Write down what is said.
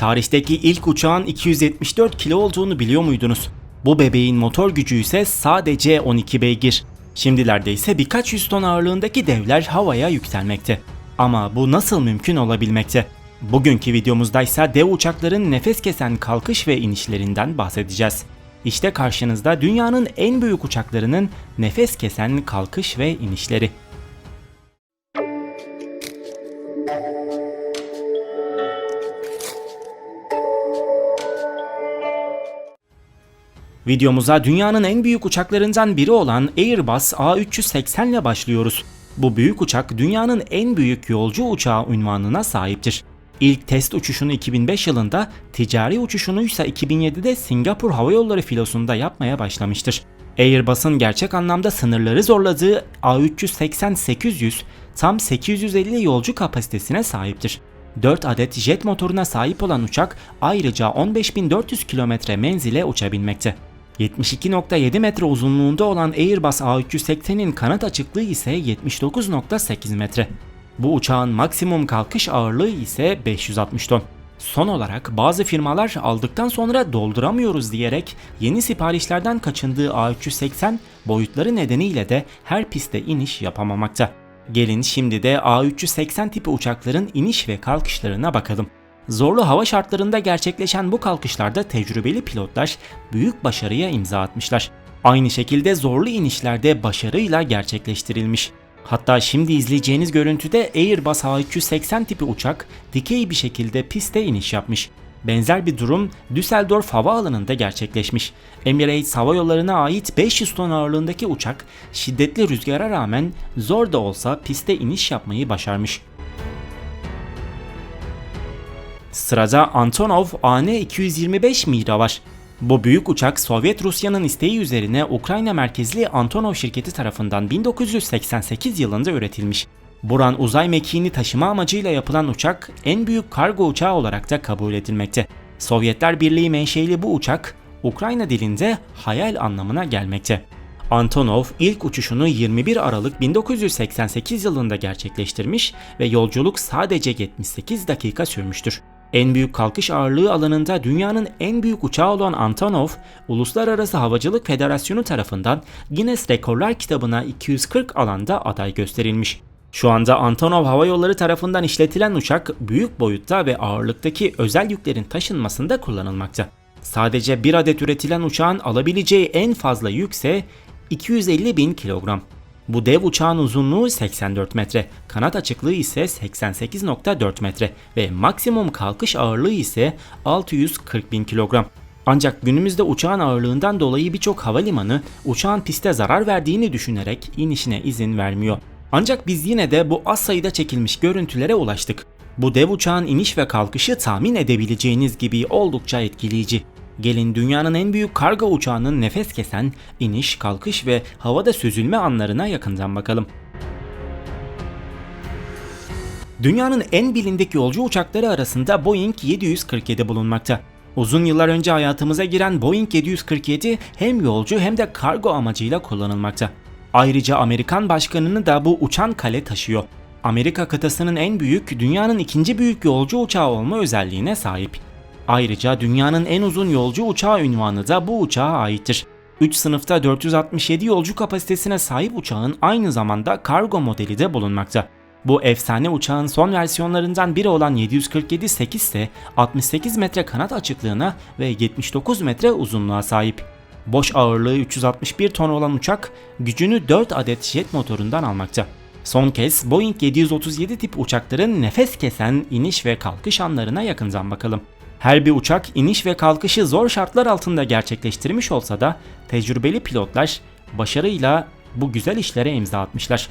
Tarihteki ilk uçağın 274 kilo olduğunu biliyor muydunuz? Bu bebeğin motor gücü ise sadece 12 beygir. Şimdilerde ise birkaç yüz ton ağırlığındaki devler havaya yükselmekte. Ama bu nasıl mümkün olabilmekte? Bugünkü videomuzda ise dev uçakların nefes kesen kalkış ve inişlerinden bahsedeceğiz. İşte karşınızda dünyanın en büyük uçaklarının nefes kesen kalkış ve inişleri. Videomuza dünyanın en büyük uçaklarından biri olan Airbus A380 ile başlıyoruz. Bu büyük uçak dünyanın en büyük yolcu uçağı unvanına sahiptir. İlk test uçuşunu 2005 yılında, ticari uçuşunu ise 2007'de Singapur Hava Yolları filosunda yapmaya başlamıştır. Airbus'un gerçek anlamda sınırları zorladığı A380-800 tam 850 yolcu kapasitesine sahiptir. 4 adet jet motoruna sahip olan uçak ayrıca 15.400 kilometre menzile uçabilmekte. 72.7 metre uzunluğunda olan Airbus A380'in kanat açıklığı ise 79.8 metre. Bu uçağın maksimum kalkış ağırlığı ise 560 ton. Son olarak bazı firmalar aldıktan sonra dolduramıyoruz diyerek yeni siparişlerden kaçındığı A380 boyutları nedeniyle de her pistte iniş yapamamakta. Gelin şimdi de A380 tipi uçakların iniş ve kalkışlarına bakalım. Zorlu hava şartlarında gerçekleşen bu kalkışlarda tecrübeli pilotlar büyük başarıya imza atmışlar. Aynı şekilde zorlu inişlerde başarıyla gerçekleştirilmiş. Hatta şimdi izleyeceğiniz görüntüde Airbus A380 tipi uçak dikey bir şekilde piste iniş yapmış. Benzer bir durum Düsseldorf havaalanında gerçekleşmiş. Emirates Hava Yolları'na ait 500 ton ağırlığındaki uçak şiddetli rüzgara rağmen zor da olsa piste iniş yapmayı başarmış. Sırada Antonov AN-225 Mira var. Bu büyük uçak Sovyet Rusya'nın isteği üzerine Ukrayna merkezli Antonov şirketi tarafından 1988 yılında üretilmiş. Buran uzay mekiğini taşıma amacıyla yapılan uçak en büyük kargo uçağı olarak da kabul edilmekte. Sovyetler Birliği menşeili bu uçak Ukrayna dilinde hayal anlamına gelmekte. Antonov ilk uçuşunu 21 Aralık 1988 yılında gerçekleştirmiş ve yolculuk sadece 78 dakika sürmüştür. En büyük kalkış ağırlığı alanında dünyanın en büyük uçağı olan Antonov, Uluslararası Havacılık Federasyonu tarafından Guinness Rekorlar kitabına 240 alanda aday gösterilmiş. Şu anda Antonov Hava Yolları tarafından işletilen uçak büyük boyutta ve ağırlıktaki özel yüklerin taşınmasında kullanılmakta. Sadece bir adet üretilen uçağın alabileceği en fazla yükse 250 bin kilogram. Bu dev uçağın uzunluğu 84 metre, kanat açıklığı ise 88.4 metre ve maksimum kalkış ağırlığı ise 640 bin kilogram. Ancak günümüzde uçağın ağırlığından dolayı birçok havalimanı uçağın piste zarar verdiğini düşünerek inişine izin vermiyor. Ancak biz yine de bu az sayıda çekilmiş görüntülere ulaştık. Bu dev uçağın iniş ve kalkışı tahmin edebileceğiniz gibi oldukça etkileyici. Gelin dünyanın en büyük kargo uçağının nefes kesen iniş, kalkış ve havada süzülme anlarına yakından bakalım. Dünyanın en bilindik yolcu uçakları arasında Boeing 747 bulunmakta. Uzun yıllar önce hayatımıza giren Boeing 747 hem yolcu hem de kargo amacıyla kullanılmakta. Ayrıca Amerikan başkanını da bu uçan kale taşıyor. Amerika kıtasının en büyük, dünyanın ikinci büyük yolcu uçağı olma özelliğine sahip. Ayrıca dünyanın en uzun yolcu uçağı ünvanı da bu uçağa aittir. 3 sınıfta 467 yolcu kapasitesine sahip uçağın aynı zamanda kargo modeli de bulunmakta. Bu efsane uçağın son versiyonlarından biri olan 747-8 ise 68 metre kanat açıklığına ve 79 metre uzunluğa sahip. Boş ağırlığı 361 ton olan uçak gücünü 4 adet jet motorundan almakta. Son kez Boeing 737 tip uçakların nefes kesen iniş ve kalkış anlarına yakından bakalım. Her bir uçak iniş ve kalkışı zor şartlar altında gerçekleştirmiş olsa da tecrübeli pilotlar başarıyla bu güzel işlere imza atmışlar.